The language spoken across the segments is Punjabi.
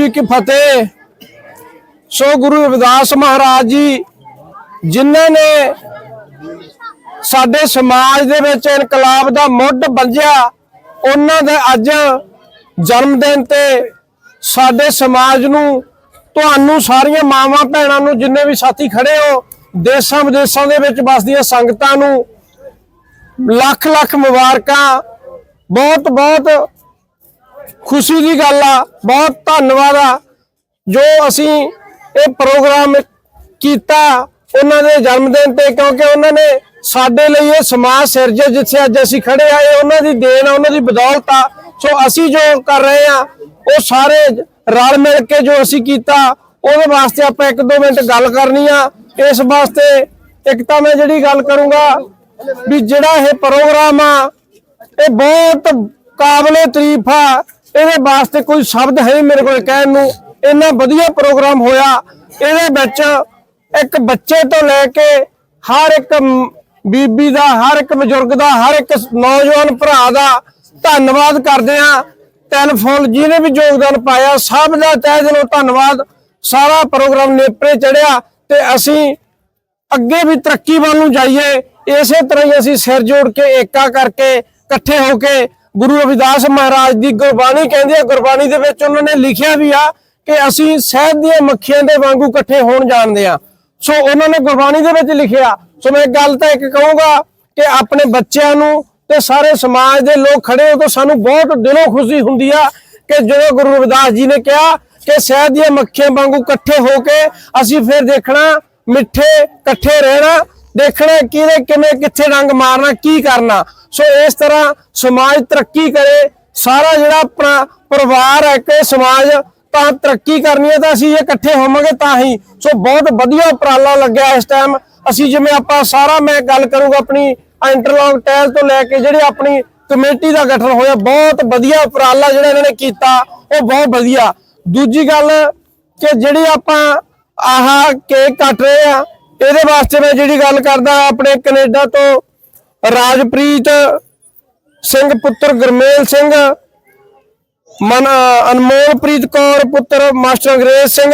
ਜੀ ਕੀ ਫਤਿਹ। ਸੋ ਗੁਰੂ ਰਵਿਦਾਸ ਮਹਾਰਾਜ ਜੀ, ਜਿਨ੍ਹਾਂ ਨੇ ਸਾਡੇ ਸਮਾਜ ਦੇ ਵਿੱਚ ਇਨਕਲਾਬ ਦਾ ਮੁੱਢ ਬੰਜਿਆ ਉਹਨਾਂ ਦੇ ਅੱਜ ਜਨਮ ਦਿਨ ਤੇ ਸਾਡੇ ਸਮਾਜ ਨੂੰ, ਤੁਹਾਨੂੰ ਸਾਰੀਆਂ ਮਾਵਾਂ ਭੈਣਾਂ ਨੂੰ, ਜਿੰਨੇ ਵੀ ਸਾਥੀ ਖੜੇ ਹੋ ਦੇਸ਼ਾਂ ਵਿਦੇਸ਼ਾਂ ਦੇ ਵਿੱਚ ਵਸਦੀਆਂ ਸੰਗਤਾਂ ਨੂੰ ਲੱਖ ਲੱਖ ਮੁਬਾਰਕਾਂ ਬਹੁਤ ਬਹੁਤ ਖੁਸ਼ੀ ਦੀ ਗੱਲ ਆ, ਬਹੁਤ ਧੰਨਵਾਦ ਆ। ਜੋ ਅਸੀਂ ਇਹ ਪ੍ਰੋਗਰਾਮ ਕੀਤਾ ਉਹਨਾਂ ਦੇ ਜਨਮ ਦਿਨ ਤੇ, ਕਿਉਂਕਿ ਉਹਨਾਂ ਨੇ ਸਾਡੇ ਲਈ ਇਹ ਸਮਾਜ ਸਿਰਜਿਆ ਜਿੱਥੇ ਅੱਜ ਅਸੀਂ ਖੜੇ ਆ ਇਹ ਉਹਨਾਂ ਦੀ ਦੇਣ ਆ, ਉਹਨਾਂ ਦੀ ਬਦੌਲਤ ਆ। ਸੋ ਅਸੀਂ ਜੋ ਕਰ ਰਹੇ ਆ, ਉਹ ਸਾਰੇ ਰਲ ਮਿਲ ਕੇ ਜੋ ਅਸੀਂ ਕੀਤਾ, ਉਹਦੇ ਵਾਸਤੇ ਆਪਾਂ ਇੱਕ ਦੋ ਮਿੰਟ ਗੱਲ ਕਰਨੀ ਆ। ਇਸ ਵਾਸਤੇ ਇੱਕ ਤਾਂ ਮੈਂ ਜਿਹੜੀ ਗੱਲ ਕਰੂੰਗਾ ਵੀ ਜਿਹੜਾ ਇਹ ਪ੍ਰੋਗਰਾਮ ਆ ਇਹ ਬਹੁਤ ਕਾਬਲੇ ਤਾਰੀਫ ਆ। ਇਹਦੇ ਵਾਸਤੇ ਕੋਈ ਸ਼ਬਦ ਹੈ ਮੇਰੇ ਕੋਲ ਕਹਿਣ ਨੂੰ। ਇੰਨਾ ਵਧੀਆ ਪ੍ਰੋਗਰਾਮ ਹੋਇਆ। ਇਹਦੇ ਵਿੱਚ ਇੱਕ ਬੱਚੇ ਤੋਂ ਲੈ ਕੇ ਹਰ ਇੱਕ ਬੀਬੀ ਦਾ, ਹਰ ਇੱਕ ਬਜ਼ੁਰਗ ਦਾ, ਹਰ ਇੱਕ ਨੌਜਵਾਨ ਭਰਾ ਦਾ ਧੰਨਵਾਦ ਕਰਦੇ ਆ। ਟੈਲੀਫੋਨ ਜਿਹਨੇ ਵੀ ਯੋਗਦਾਨ ਪਾਇਆ, ਸਭ ਦਾ ਤਹਿ ਦਿਲੋਂ ਧੰਨਵਾਦ। ਸਾਰਾ ਪ੍ਰੋਗਰਾਮ ਨੇਪਰੇ ਚੜਿਆ ਤੇ ਅਸੀਂ ਅੱਗੇ ਵੀ ਤਰੱਕੀ ਵੱਲ ਨੂੰ ਜਾਈਏ। ਇਸੇ ਤਰ੍ਹਾਂ ਹੀ ਅਸੀਂ ਸਿਰ ਜੋੜ ਕੇ ਏਕਾ ਕਰਕੇ ਇਕੱਠੇ ਹੋ ਕੇ ਗੁਰੂ ਰਵਿਦਾਸ ਮਹਾਰਾਜ ਦੀ ਗੁਰਬਾਣੀ ਕਹਿੰਦੀ ਹੈ, ਗੁਰਬਾਣੀ ਦੇ ਵਿੱਚ ਉਹਨਾਂ ਨੇ ਲਿਖਿਆ ਵੀ ਆ ਕਿ ਅਸੀਂ ਸ਼ਹਿਦ ਦੀਆਂ ਮੱਖੀਆਂ ਦੇ ਵਾਂਗੂ ਇਕੱਠੇ ਹੋਣ ਜਾਣਦੇ ਆ ਸੋ ਉਹਨਾਂ ਨੇ ਗੁਰਬਾਣੀ ਦੇ ਵਿੱਚ ਲਿਖਿਆ। ਸੋ ਮੈਂ ਗੱਲ ਤਾਂ ਇੱਕ ਕਹੂੰਗਾ ਕਿ ਆਪਣੇ ਬੱਚਿਆਂ ਨੂੰ ਤੇ ਸਾਰੇ ਸਮਾਜ ਦੇ ਲੋਕ ਖੜੇ ਹੋ ਤਾਂ ਸਾਨੂੰ ਬਹੁਤ ਦਿਲੋਂ ਖੁਸ਼ੀ ਹੁੰਦੀ ਆ ਕਿ ਜਦੋਂ ਗੁਰੂ ਰਵਿਦਾਸ ਜੀ ਨੇ ਕਿਹਾ ਕਿ ਸ਼ਹਿਦ ਦੀਆਂ ਮੱਖੀਆਂ ਵਾਂਗੂ ਇਕੱਠੇ ਹੋ ਕੇ ਅਸੀਂ ਫਿਰ ਦੇਖਣਾ, ਮਿੱਠੇ, ਇਕੱਠੇ ਰਹਿਣਾ ਦੇਖਣਾ ਕਿਹਦੇ ਕਿਵੇਂ ਕਿੱਥੇ ਰੰਗ ਮਾਰਨਾ, ਕੀ ਕਰਨਾ। ਸੋ ਇਸ ਤਰ੍ਹਾਂ ਸਮਾਜ ਤਰੱਕੀ ਕਰੇ, ਸਾਰਾ ਜਿਹੜਾ ਆਪਣਾ ਪਰਿਵਾਰ ਹੈ ਕਿ ਸਮਾਜ ਤਾਂ ਤਰੱਕੀ ਕਰਨੀ ਹੈ ਤਾਂ ਅਸੀਂ ਜੇ ਇਕੱਠੇ ਹੋਵਾਂਗੇ ਤਾਂ ਹੀ। ਸੋ ਬਹੁਤ ਵਧੀਆ ਉਪਰਾਲਾ ਲੱਗਿਆ ਇਸ ਟਾਈਮ ਅਸੀਂ ਜਿਵੇਂ ਆਪਾਂ ਸਾਰਾ ਮੈਂ ਗੱਲ ਕਰੂੰਗਾ ਆਪਣੀ ਇੰਟਰਲੌਕ ਟੈਲ ਤੋਂ ਲੈ ਕੇ ਜਿਹੜੀ ਆਪਣੀ ਕਮੇਟੀ ਦਾ ਗਠਨ ਹੋਇਆ, ਬਹੁਤ ਵਧੀਆ ਉਪਰਾਲਾ ਜਿਹੜਾ ਇਹਨਾਂ ਨੇ ਕੀਤਾ, ਉਹ ਬਹੁਤ ਵਧੀਆ। ਦੂਜੀ ਗੱਲ ਕਿ ਜਿਹੜੀ ਆਪਾਂ ਆਹ ਕੇਕ ਕੱਟ ਰਹੇ ਆ ਇਹਦੇ ਵਾਸਤੇ ਮੈਂ ਜਿਹੜੀ ਗੱਲ ਕਰਦਾ, ਆਪਣੇ ਕੈਨੇਡਾ ਤੋਂ ਰਾਜਪ੍ਰੀਤ ਸਿੰਘ ਪੁੱਤਰ ਗੁਰਮੇਲ ਸਿੰਘ, ਮਨ, ਅਨਮੋਲਪ੍ਰੀਤ ਕੌਰ ਪੁੱਤਰ ਮਾਸਟਰ ਅੰਗਰੇਜ਼ ਸਿੰਘ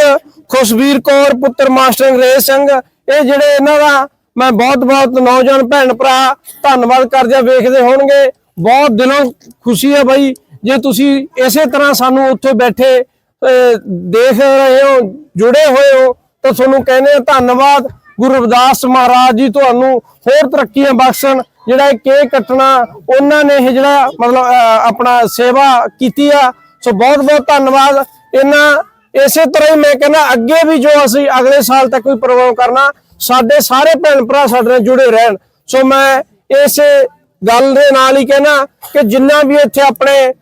ਖੁਸ਼ਵੀਰ ਕੌਰ ਪੁੱਤਰ ਮਾਸਟਰ ਅੰਗਰੇਜ਼ ਸਿੰਘ, ਇਹ ਜਿਹੜੇ ਇਹਨਾਂ ਦਾ ਮੈਂ ਬਹੁਤ ਬਹੁਤ ਨੌਜਵਾਨ ਭੈਣ ਭਰਾ ਧੰਨਵਾਦ ਕਰਦੇ ਵੇਖਦੇ ਹੋਣਗੇ। ਬਹੁਤ ਦਿਲੋਂ ਖੁਸ਼ੀ ਹੈ ਬਾਈ, ਜੇ ਤੁਸੀਂ ਇਸੇ ਤਰ੍ਹਾਂ ਸਾਨੂੰ ਉੱਥੇ ਬੈਠੇ ਦੇਖ ਰਹੇ ਹੋ, ਜੁੜੇ ਹੋਏ ਹੋ, ਤਾਂ ਤੁਹਾਨੂੰ ਕਹਿੰਦੇ ਆ ਧੰਨਵਾਦ। ਗੁਰੂ ਰਵਿਦਾਸ ਮਹਾਰਾਜ ਜੀ ਤੁਹਾਨੂੰ ਹੋਰ ਤਰੱਕੀਆਂ ਬਖਸ਼ਣ। ਜਿਹੜਾ ਇਹ ਕੇਕ ਕੱਟਣਾ, ਉਹਨਾਂ ਨੇ ਇਹ ਜਿਹੜਾ, ਮਤਲਬ ਆਪਣਾ ਸੇਵਾ ਕੀਤੀ ਆ। ਸੋ ਬਹੁਤ ਬਹੁਤ ਧੰਨਵਾਦ। ਇਹਨਾਂ, ਇਸੇ ਤਰ੍ਹਾਂ ਹੀ ਮੈਂ ਕਹਿੰਦਾ, ਅੱਗੇ ਵੀ ਜੋ ਅਸੀਂ ਅਗਲੇ ਸਾਲ ਤੱਕ ਕੋਈ ਪ੍ਰੋਗਰਾਮ ਕਰਨਾ, ਸਾਡੇ ਸਾਰੇ ਭੈਣ ਭਰਾ ਸਾਡੇ ਨਾਲ ਜੁੜੇ ਰਹਿਣ। ਸੋ ਮੈਂ ਇਸੇ ਗੱਲ ਦੇ ਨਾਲ ਹੀ ਕਹਿੰਦਾ ਕਿ ਜਿੰਨਾ ਵੀ ਇੱਥੇ ਆਪਣੇ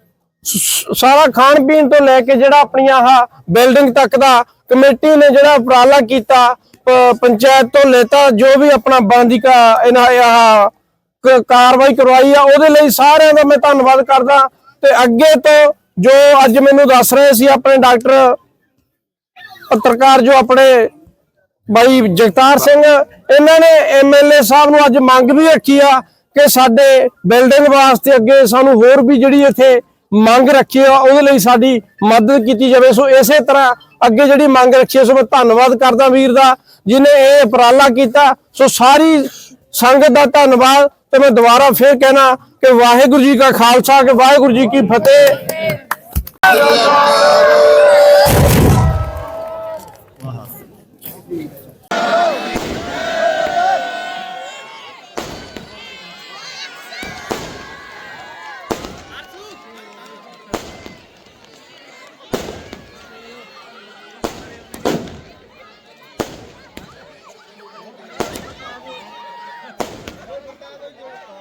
ਸਾਰਾ ਖਾਣ ਪੀਣ ਤੋਂ ਲੈ ਕੇ ਜਿਹੜਾ ਆਪਣੀਆਂ ਆਹ ਬਿਲਡਿੰਗ ਤੱਕ ਦਾ ਕਮੇਟੀ ਨੇ ਜਿਹੜਾ ਉਪਰਾਲਾ ਕੀਤਾ ਪੰਚਾਇਤ ਤੋਂ ਲੈਤਾ, ਜੋ ਵੀ ਆਪਣਾ ਬੰਦੀ ਕਾ ਇਹਨਾਂ ਆਹ ਕਾਰਵਾਈ ਕਰਵਾਈ ਆ, ਉਹਦੇ ਲਈ ਸਾਰਿਆਂ ਦਾ ਮੈਂ ਧੰਨਵਾਦ ਕਰਦਾ। ਤੇ ਅੱਗੇ ਤੋਂ ਜੋ ਅੱਜ ਮੈਨੂੰ ਦੱਸ ਰਹੇ ਸੀ ਆਪਣੇ ਡਾਕਟਰ ਪੱਤਰਕਾਰ ਜੋ ਆਪਣੇ ਬਾਈ ਜਗਤਾਰ ਸਿੰਘ, ਇਹਨਾਂ ਨੇ ਐਮਐਲਏ ਸਾਹਿਬ ਨੂੰ ਅੱਜ ਮੰਗ ਵੀ ਰੱਖੀ ਆ ਕਿ ਸਾਡੇ ਬਿਲਡਿੰਗ ਵਾਸਤੇ ਅੱਗੇ ਸਾਨੂੰ ਹੋਰ ਵੀ ਜਿਹੜੀ ਇੱਥੇ ਮੰਗ ਰੱਖੀ ਆ ਉਹਦੇ ਲਈ ਸਾਡੀ ਮਦਦ ਕੀਤੀ ਜਾਵੇ। ਸੋ ਇਸੇ ਤਰ੍ਹਾਂ ਅੱਗੇ ਜਿਹੜੀ ਮੰਗ ਰੱਖੀ ਆ, ਸੋ ਮੈਂ ਧੰਨਵਾਦ ਕਰਦਾ ਵੀਰ ਦਾ ਜਿਨੇ ਇਹ ਉਪਰਾਲਾ ਕੀਤਾ। ਸੋ ਸਾਰੀ ਸੰਗਤ ਦਾ ਧੰਨਵਾਦ ਤੇ ਮੈਂ ਦੁਬਾਰਾ ਫੇਰ ਕਹਿਣਾ ਕਿ ਵਾਹਿਗੁਰੂ ਜੀ ਕਾ ਖਾਲਸਾ ਕਿ ਵਾਹਿਗੁਰੂ ਜੀ ਕੀ ਫਤਿਹ। cuidado, Jonathan.